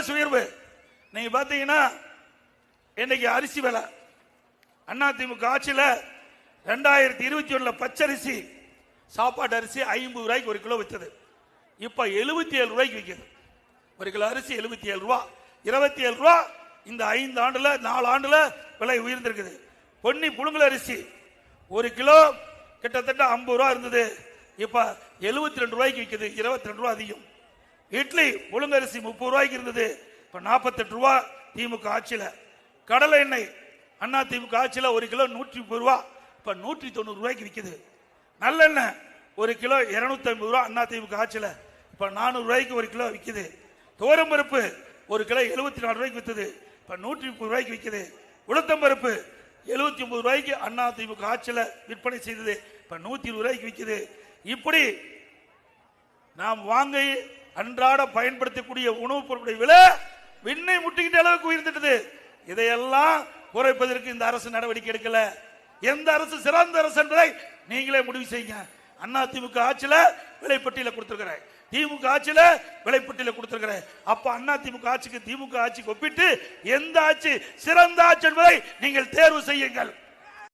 விலைவாசி உயர்வு நீங்க பாத்தீங்கன்னா இன்னைக்கு அரிசி விலை. அதிமுக ஆட்சியில் ரெண்டாயிரத்தி இருபத்தி ஒண்ணுல பச்சரிசி சாப்பாட்டு அரிசி ஐம்பது ரூபாய்க்கு ஒரு கிலோ வித்தது. இப்ப எழுபத்தி ஏழு ரூபாய்க்கு விற்கிது ஒரு கிலோ அரிசி எழுபத்தி ஏழு ரூபா. இருபத்தி ஏழு ரூபா இந்த ஐந்து ஆண்டுல நாலு ஆண்டுல விலை உயர்ந்திருக்குது. பொன்னி புழுங்கல் அரிசி ஒரு கிலோ கிட்டத்தட்ட ஐம்பது ரூபா இருந்தது. இப்ப எழுபத்தி ரெண்டு ரூபாய்க்கு விற்கிது இருபத்தி ரெண்டு ரூபா அதிகம். இட்லி புழுங்கரிசி முப்பது ரூபாய்க்கு இருந்தது. இப்ப நாற்பத்தெட்டு ரூபா திமுக ஆட்சியில. கடலை எண்ணெய் அண்ணா திமுக ஆட்சியில ஒரு கிலோ நூற்றி முப்பது ரூபா. இப்ப நூற்றி தொண்ணூறு ரூபாய்க்கு விற்கிது நல்லெண்ணெய் ஒரு கிலோ இருநூத்தி ஐம்பது ரூபா அண்ணா திமுக ஆட்சியில. இப்ப நானூறு ரூபாய்க்கு ஒரு கிலோ விற்கிது துவரம் பருப்பு ஒரு கிலோ எழுபத்தி நாலு ரூபாய்க்கு வித்தது. இப்ப நூற்றி முப்பது ரூபாய்க்கு விற்கிது உளுத்தம் பருப்பு எழுபத்தி ஒன்பது ரூபாய்க்கு அண்ணா திமுக ஆட்சியில விற்பனை செய்தது. இப்ப நூத்தி இருபது ரூபாய்க்கு விற்கிது இப்படி நாம் வாங்கி அன்றாட பயன்படுத்தக்கூடிய உணவுப் பொருட்களுடைய விலை விண்ணை முட்டிக்கிட்ட அளவுக்கு உயர்ந்துட்டது இதையெல்லாம் குறைப்பதற்கு இந்த அரசு நடவடிக்கை எடுக்கல. எந்த அரசு சிறந்த அரசு என்பதை நீங்களே முடிவு செய்யுங்க. அண்ணா திமுக ஆட்சியில விலைப்பட்டியல கொடுத்துருக்கிறேன். திமுக ஆட்சியில விலைப்பட்டியல கொடுத்துருக்கிறேன். அப்ப அண்ணா திமுக ஆட்சிக்கு திமுக ஆட்சிக்கு ஒப்பிட்டு எந்த ஆட்சி சிறந்த ஆட்சி என்பதை நீங்கள் தேர்வு செய்யுங்கள்.